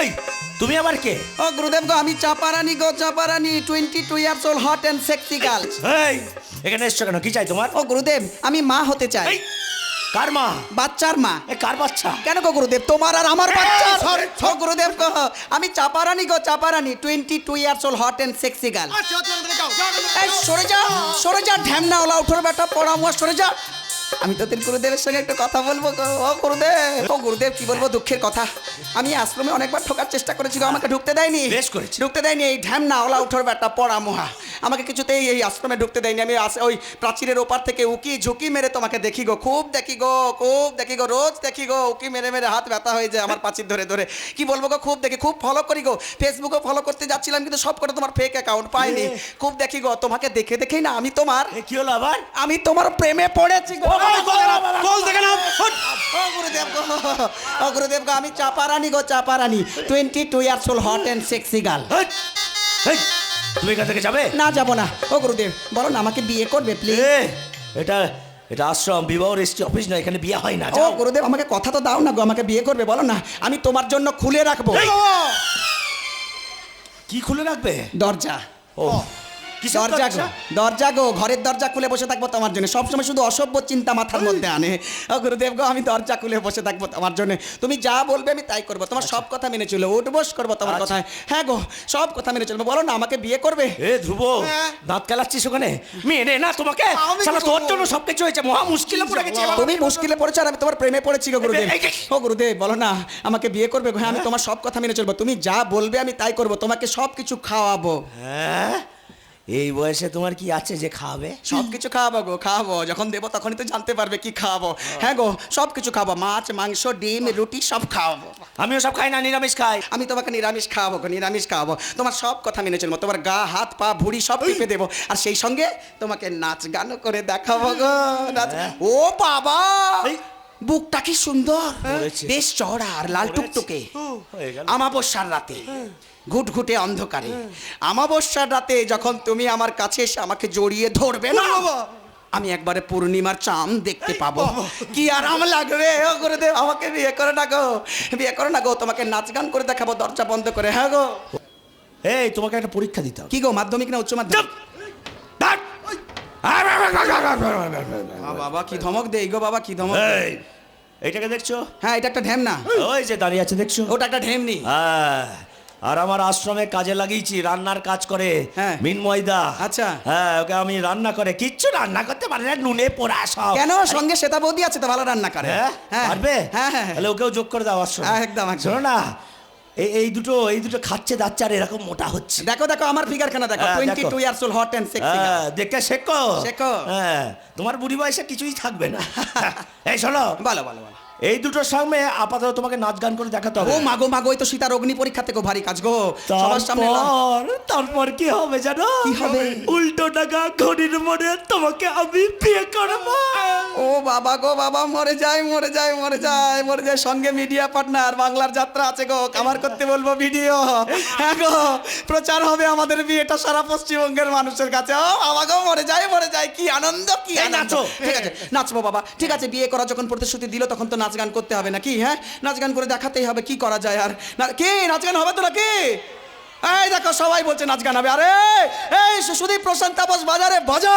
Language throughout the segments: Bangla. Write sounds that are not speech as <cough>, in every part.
এই তুমি আবার কে? ও গুরুদেব গো আমি চাপারানি গো Chaparani twenty two years old hot and sexy girls এই এখানে এসছো কেন? কি চাই তোমার? ও গুরুদেব আমি মা হতে চাই। কার মা? বাচ্চার মা। এ কার বাচ্চা? কেন গো গুরুদেব তোমার আর আমার বাচ্চা ও গুরুদেব গো আমি চাপারানি গো Chaparani twenty two years old hot and sexy girl এই সরে যা সরে যা ঢ্যামনা ওলা উঠোর বেটা পড়া সরে যা। আমি তোদের গুরুদেবের সঙ্গে একটু কথা বলব গো। ও গুরুদেব ও গুরুদেব কি বলব দুঃখের কথা? আমি আশ্রমে অনেকবার ঠোকার চেষ্টা করেছি গো আমাকে ঢুকতে দেয়নি। বেশ করেছি। ঢুকতে দেয়নি এই ঢ্যাম না ওলা উঠোর বেটা পড়া মোহা। আমাকে কিছুতেই এই আশ্রমে ঢুকতে দেয়নি। আমি আস- ওই প্রাচীরের ওপার থেকে উকি ঝুঁকি মেরে তোমাকে দেখি গো খুব দেখি গো খুব দেখি গো রোজ দেখি গো উকি মেরে মেরে হাত ব্যথা হয়ে যায় আমার প্রাচীর ধরে ধরে। কি বলব গো খুব দেখি খুব ফলো করি গো। ফেসবুকে ফলো করতে যাচ্ছিলাম কিন্তু সব করে তোমার ফেক অ্যাকাউন্ট পাইনি। খুব দেখি গো তোমাকে দেখে দেখেই না আমি তোমার এ কি হলো আবার? আমি তোমার প্রেমে পড়েছি গো। গুরুদেব গো আমি চাপারানি গো Chaparani. Twenty two years old hot and sexy girl তুমি এখান থেকে যাবে? না যাব না। ও গুরুদেব বলো না আমাকে বিয়ে করবে প্লিজ এটা এটা আশ্রম বিবাহ রেজিস্ট্রি অফিস না এখানে বিয়ে হয় না ও গুরুদেব আমাকে কথা তো দাও না গো আমাকে বিয়ে করবে বলো না। আমি তোমার জন্য খুলে রাখব। কি খুলে রাখবে? দরজা। ও। দরজা গো দরজা গো ঘরের দরজা খুলে বসে থাকব তোমার জন্য। সবসময় শুধু অসভ্য চিন্তা মাথার মধ্যে আনে। ও গুরুদেব গো আমি দরজা খুলে বসে থাকব তোমার জন্য। তুমি যা বলবে আমি তাই করব। তোমার সব কথা মেনে চলো উঠবোস করব তোমার আচ্ছা। কথায়। হ্যাঁ গো সব কথা মেনে চলবো বলো না আমাকে বিয়ে করবে? এ ধ্রুব হ্যাঁ। দাঁত কেলাচ্ছিস ওখানে? মেনে না তোমাকে। শালা তোর? জন্য সবকিছু হয়েছে মহা মুশকিলে পড়ে গেছে তুমি মুশকিলে পড়েছো আর আমি তোমার প্রেমে পড়েছি গো গুরুদেব। ও গুরুদেব বলো না আমাকে বিয়ে করবে গো? হ্যাঁ আমি তোমার সব কথা মেনে চলবো। তুমি যা বলবে আমি তাই করব। তোমাকে সব কিছু খাওয়াবো। হ্যাঁ? এই বয়সে তোমার কি আছে যে খাবে? সব কিছু খাওয়াবো গো খাওয়াবো যখন দেবো তখনই তো জানতে পারবে কি খাওয়াবো হ্যাঁ গো সব কিছু খাব। মাছ মাংস ডিম রুটি সব খাওয়াবো আমিও সব খাই না নিরামিষ খাই। আমি তোমাকে নিরামিষ খাওয়াবো গো নিরামিষ খাওয়াবো তোমার সব কথা মেনে চলবো। তোমার গা হাত পা ভুড়ি সব টিপে দেবো। আর সেই সঙ্গে তোমাকে নাচ গানও করে দেখাবো গো। নাচ ও বাবা। বুকটা কি সুন্দর? বেশ চড়া আর লাল টুকটুকে। আমাবস্যার রাতে ঘুটঘুটে অন্ধকারে। আমাবস্যার রাতে যখন তুমি আমার কাছে এসে আমাকে জড়িয়ে ধরবে না আমি একবারে পূর্ণিমার চাঁদ দেখতে পাবো। কি আরাম লাগবে? ও গুরুদেব আমাকে বিয়ে করে না গো। বিয়ে করে না গো তোমাকে নাচ গান করে দেখাবো দরজা বন্ধ করে। হ্যাঁ গো। এই তোমাকে একটা পরীক্ষা দিতে হবে। কি গো মাধ্যমিক না উচ্চ মাধ্যমিক! বাবা কি ধমক দেই গো বাবা কি ধমক এই, দেখছ? হ্যাঁ এটা একটা ওই যে দাঁড়িয়ে আছে দেখছ? ওটা একটা ঢেমনি। হ্যাঁ আর আমার আশ্রমে কাজে লাগিয়েছি রান্নার কাজ করে। হ্যাঁ। মিনময়দা আচ্ছা। হ্যাঁ ওকে আমি রান্না করে কিচ্ছু রান্না করতে পারে না নুনে পোড়া সব। কেন? সঙ্গে শ্বেতা বৌদি আছে তো ভালো রান্না করে। হ্যাঁ? পারবে? হ্যাঁ হ্যাঁ। তাহলে ওকেও যোগ করে দাও আশ্রমে। হ্যাঁ, একদম, একদম। শোনো না এই দুটো এই দুটো খাচ্ছে যাচ্ছে আর এরকম মোটা হচ্ছে। দেখো দেখো আমার ফিগার খানা দেখো twenty. Two years old hot and sexy হ্যাঁ, দেখে শেখো। শেখো। হ্যাঁ তোমার বুড়ি বয়সে কিছুই থাকবে না। <laughs> এই শোনো। বলো বলো বলো। এই দুটোর সামনে আপাতত তোমাকে নাচ গান করে দেখাতে হবে। ও মাগো মাগো তো সীতার অগ্নি পরীক্ষা থেকে ভারী কাজ গো। সবার সামনে তারপর কি হবে জানো? কি হবে? উল্টো টাকা ঘড়ির মনে তোমাকে আমি বিয়ে করব। ও বাবা গো বাবা মরে যায় মরে যায় মরে যায় মরে যায়। সঙ্গে মিডিয়া পার্টনার বাংলার যাত্রা আছে গো। কামার করতে বলব ভিডিও হ্যাঁ গো প্রচার হবে আমাদের বিয়েটা সারা পশ্চিমবঙ্গের মানুষের কাছে। ও বাবা গো মরে যায় মরে যায়। কি আনন্দ কি নাচো। ঠিক আছে নাচবো বাবা। ঠিক আছে বিয়ে করা যখন প্রতিশ্রুতি দিল তখন তো নাচ গান করতে হবে নাকি হ্যাঁ? নাচ গান করে দেখাতেই হবে কি করা যায় আর। না- কি? নাচ গান হবে তো নাকি? এই দেখো সবাই বলছে নাচ গান হবে। আরে এই সুদীপ প্রশান্ত বাজারে বাজা।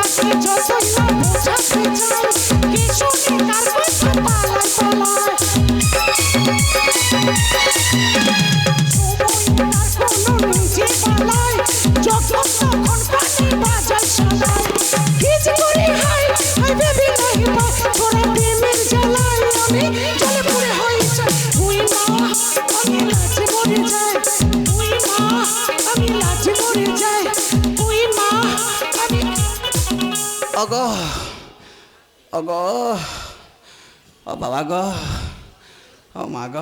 Just like that, just like that. মরে যায়। ওই মা আমি অগ অগ ও বাবা গ ও মা গ।